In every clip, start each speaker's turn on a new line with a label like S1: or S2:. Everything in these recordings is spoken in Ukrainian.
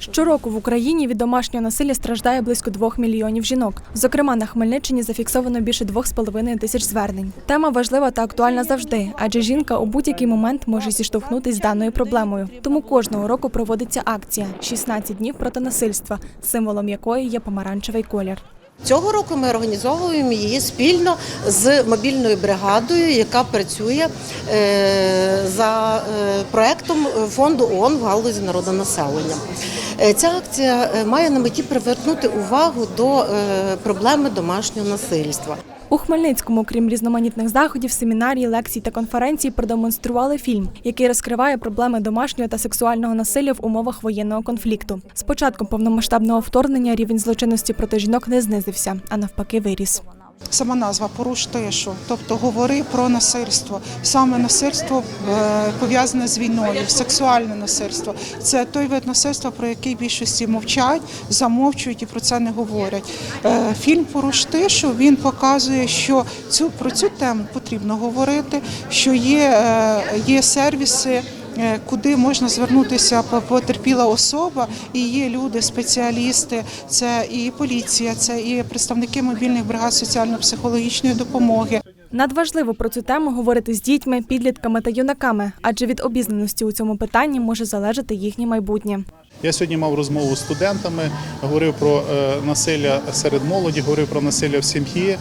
S1: Щороку в Україні від домашнього насилля страждає близько двох мільйонів жінок. Зокрема, на Хмельниччині зафіксовано більше двох з половиною тисяч звернень. Тема важлива та актуальна завжди, адже жінка у будь-який момент може зіштовхнутися з даною проблемою. Тому кожного року проводиться акція «16 днів проти насильства, символом якої є помаранчевий колір.
S2: Цього року ми організовуємо її спільно з мобільною бригадою, яка працює е, за е, проектом фонду ООН в галузі народонаселення. Е, Ця акція е, має на меті привернути увагу до е, проблеми домашнього насильства.
S1: У Хмельницькому, крім різноманітних заходів, семінарій, лекцій та конференцій, продемонстрували фільм, який розкриває проблеми домашнього та сексуального насилля в умовах воєнного конфлікту. З початком повномасштабного вторгнення рівень злочинності проти жінок не знизився, а навпаки, виріс.
S3: Сама назва поруш тишу, тобто говори про насильство. Саме насильство е, пов'язане з війною, сексуальне насильство. Це той вид насильства, про який більшості мовчать, замовчують і про це не говорять. Е, Фільм Поруш тишу він показує, що цю про цю тему потрібно говорити, що є, е, є сервіси. Е, Куди можна звернутися потерпіла особа, і є люди, спеціалісти, це і поліція, це і представники мобільних бригад соціально-психологічної допомоги.
S1: Надважливо про цю тему говорити з дітьми, підлітками та юнаками, адже від обізнаності у цьому питанні може залежати їхнє майбутнє.
S4: Я сьогодні мав розмову з студентами, говорив про е, насилля серед молоді, говорив про насилля в сім'ї.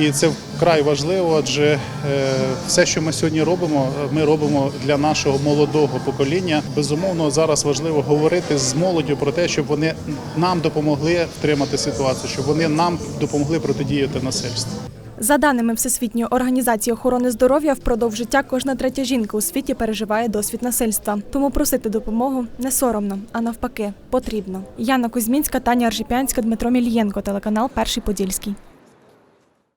S4: І це вкрай важливо, адже е, все, що ми сьогодні робимо, е, ми робимо для нашого молодого покоління. Безумовно, зараз важливо говорити з молоддю про те, щоб вони нам допомогли втримати ситуацію, щоб вони нам допомогли протидіяти насильству.
S1: За даними Всесвітньої організації охорони здоров'я, впродовж життя кожна третя жінка у світі переживає досвід насильства. Тому просити допомогу не соромно, а навпаки, потрібно. Яна Кузьмінська, Таня Аржипянська, Дмитро Мілієнко, телеканал Перший Подільський.